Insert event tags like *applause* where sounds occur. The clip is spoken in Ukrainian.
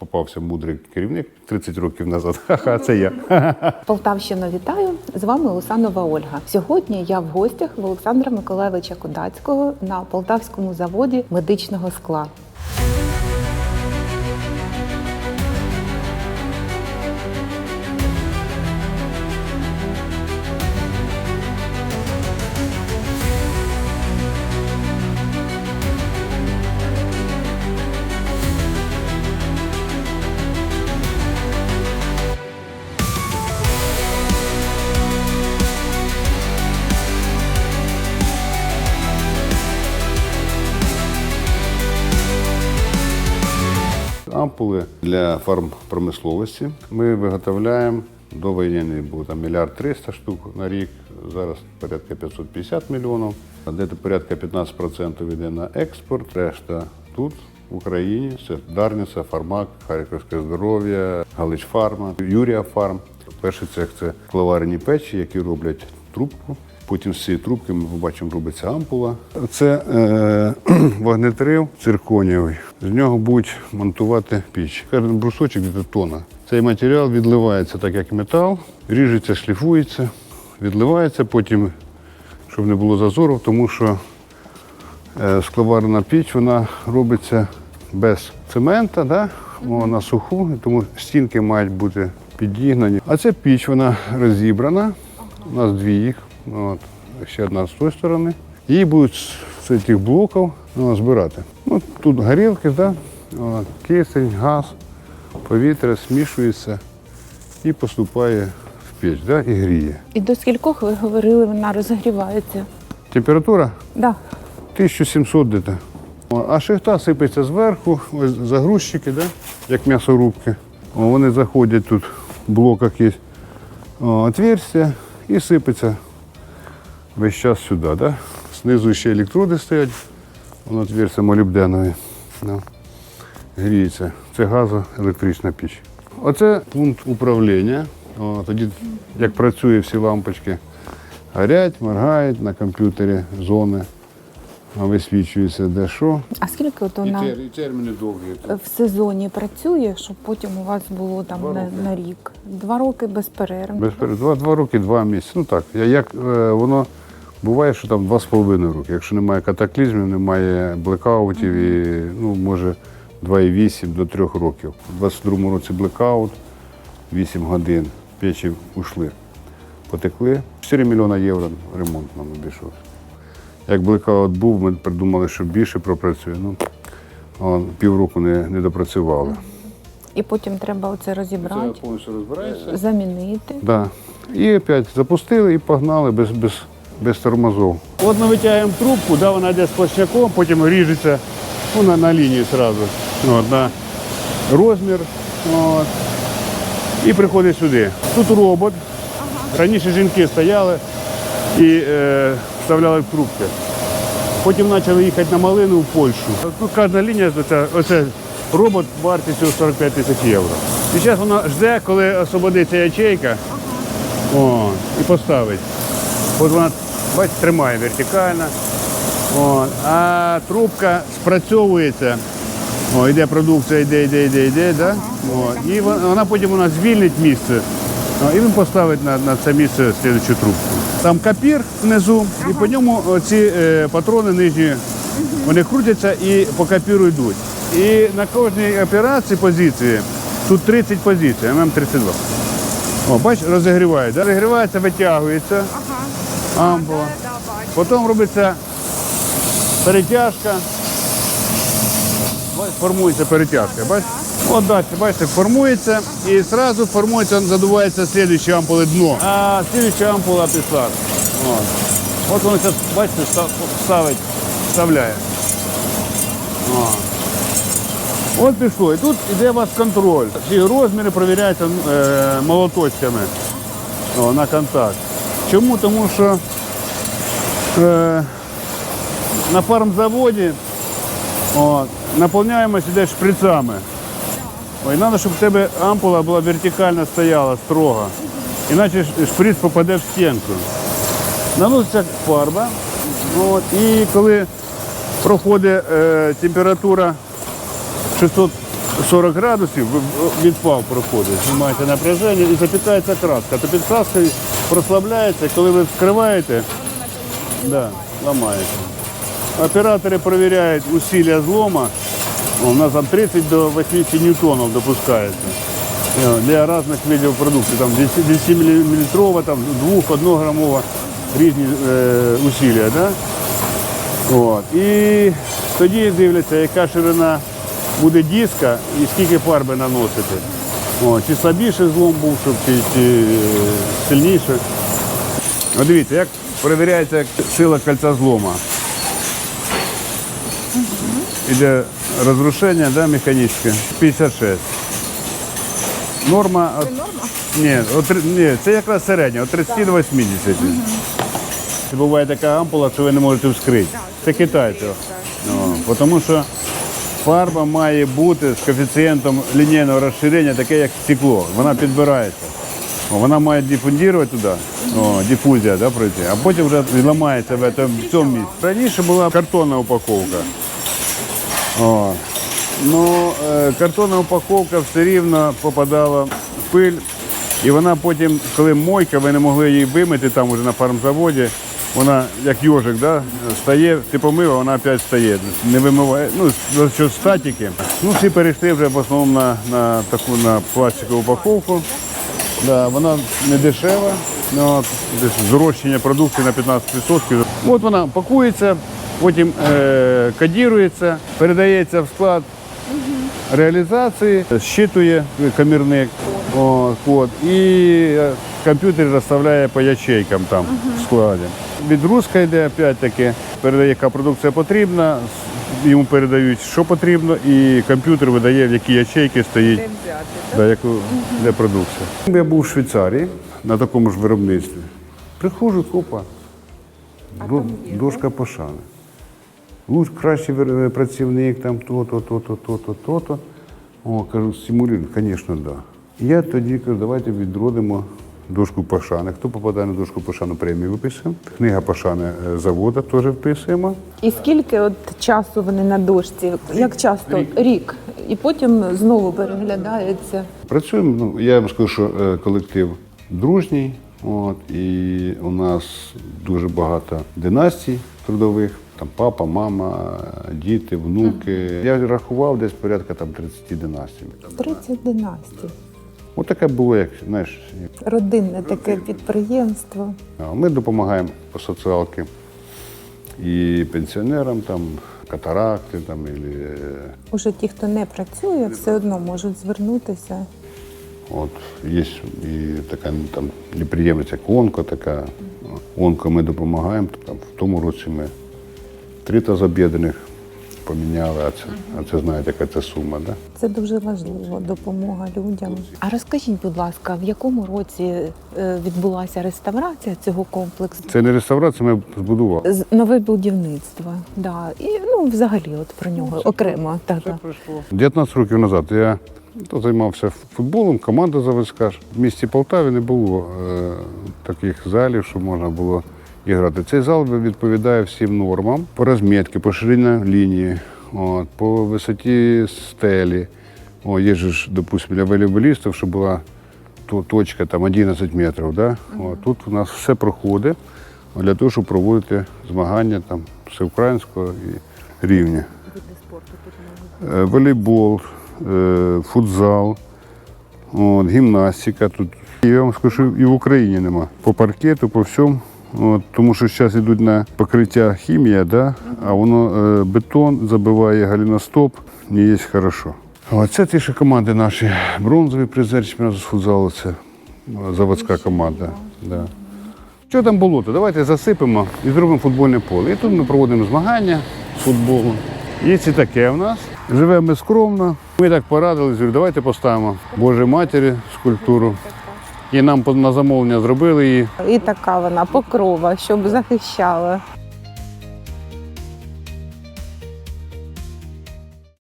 попався мудрий керівник 30 років назад. *laughs* Ха-ха, це я. *laughs* Полтавщина, вітаю! З вами Усанова Ольга. Сьогодні я в гостях в Олександра Миколаєвича Кудацького на полтавському заводі медичного скла. Ампули для фармпромисловості ми виготовляємо до війни було там мільярд 300 штук на рік, зараз порядка 550 мільйонів. Десь порядка 15% йде на експорт, решта тут, в Україні. Це Дарниця, Фармак, Харківське здоров'я, Галич Фарма, Юрія Фарм. Перший цех це клаварні печі, які роблять трубку. Потім з цієї трубки ми побачимо, робиться ампула. Це е, *clears throat* вогнетрив цирконієвий. З нього будуть монтувати піч. Кожен брусочок від тона. Цей матеріал відливається так, як метал, ріжеться, шліфується, відливається, потім, щоб не було зазорів, тому що е, скловарна піч вона робиться без цемента, да? вона суху, тому стінки мають бути підігнані. А ця піч вона розібрана. У нас дві їх. От. Ще одна з тої сторони. Її будуть з цих блоків ну, збирати. Ну, тут горілки, да? От, кисень, газ, повітря змішується і поступає в піч да? і гріє. І до скількох ви говорили, вона розігрівається? Температура Да. 1700 где-то. А шихта сипеться зверху, ось загрузчики, да? як м'ясорубки. Вони заходять тут в блоках є отверстя і сипеться весь час сюди. Да? Знизу ще електроди стоять, воно отверстя молібденові. Да? Гріється. Це газоелектрична піч. Оце пункт управління. О, тоді, як працює всі лампочки, горять, моргають на комп'ютері зони, висвічується де що. А скільки от вона І терміни довгі. в сезоні працює, щоб потім у вас було там Два на, на рік? Два роки без перерв. Без два, два роки, два місяці. Ну так. Як е, воно буває, що там два з половиною роки. Якщо немає катаклізмів, немає блекаутів і ну, може 2,8 до 3 років. У 22-му році блекаут, 8 годин, печі ушли. Потекли. 4 мільйони євро ремонт нам обійшовся. Як блекаут був, ми придумали, що більше пропрацює. Ну, півроку не, не допрацювали. І потім треба оце розібрати, повністю розбирається. замінити. Да. І опять запустили і погнали без, без, без тормозов. От ми витягуємо трубку, да, вона йде з сплошняком, потім ріжеться ну, на, на лінії одразу. От, на розмір. От. І приходить сюди. Тут робот. Раніше жінки стояли і е, вставляли в трубки. Потім почали їхати на малину в Польщу. Тут кожна лінія, це, оце робот вартістю 45 тисяч євро. І зараз вона жде, коли освободиться ячейка о, і поставить. От вона, бачите, тримає вертикально. О, а трубка спрацьовується. О, йде продукція, йде, йде, йде, йде. Да? О, і вона, потім вона звільнить місце. О, і він поставить на, на це місце слідчу трубку. Там капір внизу, і по ньому ці е, патрони нижні, вони крутяться і по капіру йдуть. І на кожній операції позиції тут 30 позицій, ММ-32. О, бачиш, розігрівають. Да? Розігрівається, витягується ампула. Потім робиться перетяжка. Формується перетяжка. Бачиш? От далі, бачите, формується і одразу формується, задувається слідуюча ампули дно. А слідуюча ампула пішла. От, воно зараз, бачите, ста- ставить, вставляє. О. От пішло. І тут йде у вас контроль. Всі розміри перевіряються е, молоточками о, на контакт. Чому? Тому що е, на фармзаводі наповняємося іде шприцами. Ой, треба, щоб в тебе ампула була вертикально стояла строго. Іначе шприц попаде в стінку. Наноситься фарба. От, і коли проходить е, температура 600 40 градусів відпав проходить, знімаєте напряження і запікається краска. То під краскою прослабляється, коли ви вскриваєте, да, ламається. Оператори перевіряють усилля злома. У нас там 30 до 80 ньютонів допускається. Е, Для різних видів продукції, там 10 мм, там 2-1 грамова різні е, усилля. Да? От. І тоді дивляться, яка ширина буде диска і скільки фарби наносити. От. Чи слабіше злом був, щоб, чи, чи е, сильніше. От дивіться, як перевіряється сила кольця злома. Іде розрушення да, механічне 56. Норма. Це норма? Ні, от, ні, це якраз середня, від 30 до 80. Це буває така ампула, що ви не можете вскрити. Це китайців. Тому що фарба має бути з коефіцієнтом лінійного розширення, таке як стекло. Вона підбирається. Вона має дифундувати туди, о, дифузія да, пройти, а потім вже відламається в цьому, місці. Раніше була картонна упаковка. О. Ну, е, картонна упаковка все рівно попадала в пиль. І вона потім, коли мойка, ви не могли її вимити там уже на фармзаводі, вона як йожик, да, стає, ти помив, а вона опять стає. Не вимиває, ну, що статики. Ну, всі перейшли вже в основному на, на таку на пластикову упаковку. Да, вона не дешева, ну, зрощення продукції на 15%. От вона пакується, потім е, кодірується, передається в склад реалізації, щитує камірник о, код, і комп'ютер розставляє по ячейкам там в складі. Відгрузка йде опять-таки, передає, яка продукція потрібна, йому передають, що потрібно, і комп'ютер видає, в які ячейки стоїть да, яку, для продукції. Я був в Швейцарії на такому ж виробництві. Приходжу, купа, до- дошка пошани. Луч кращий працівник, там то-то, то-то, то-то, то-то. О, кажу, стимулюємо, звісно, так. Да. Я тоді кажу, давайте відродимо дошку пошани. Хто попадає на дошку пошану, премію виписуємо. Книга пошани е, заводу теж вписуємо. І скільки от часу вони на дошці? Як часто? Рік. І потім знову переглядається. Працюємо, ну, я вам скажу, що е, колектив дружній, от, і у нас дуже багато династій трудових. Там папа, мама, діти, внуки. Я рахував десь порядка там 30 династій. 30 династій. Ось таке було, як знаєш, Родинне таке підприємство. Ми допомагаємо по соціалки і пенсіонерам, там, катаракти, там, і, е, Уже ті, хто не працює, все одно можуть звернутися. от, є і така там, неприємність, як онко, така. Онко ми допомагаємо. Там, в тому році ми три тазоб'єднаних поміняли, а це, а це знаєте, яка це сума. Да? Це дуже важливо, допомога людям. А розкажіть, будь ласка, в якому році е, відбулася реставрація цього комплексу? Це не реставрація, ми збудували. З- Нове будівництво, да. і ну взагалі, от про нього окремо. Так, так. 19 років назад я то, займався футболом, команда заводська. ж. В місті Полтаві не було е, таких залів, щоб можна було і грати. Цей зал відповідає всім нормам по розмітці, по ширині лінії, от, по висоті стелі. О, є ж, допустимо, для волейболістів, щоб була точка там 11 метрів. Да? О, тут у нас все проходить для того, щоб проводити змагання там, всеукраїнського і рівня. Е, волейбол, е, футзал, от, гімнастика тут. Я вам скажу, і в Україні нема. По паркету, по всьому. От, тому що зараз йдуть на покриття хімія, да? а воно е, бетон забиває галіностоп, не є хорошо. Це ті ще команди наші. Бронзовий призер чемпіонату з футзалу, це е, заводська команда. Да. Що там болото? Давайте засипемо і зробимо футбольне поле. І тут ми проводимо змагання з футболу. І таке в нас. Живемо ми скромно. Ми так порадились, давайте поставимо Божій Матері скульптуру. І нам на замовлення зробили її. І така вона покрова, щоб захищала.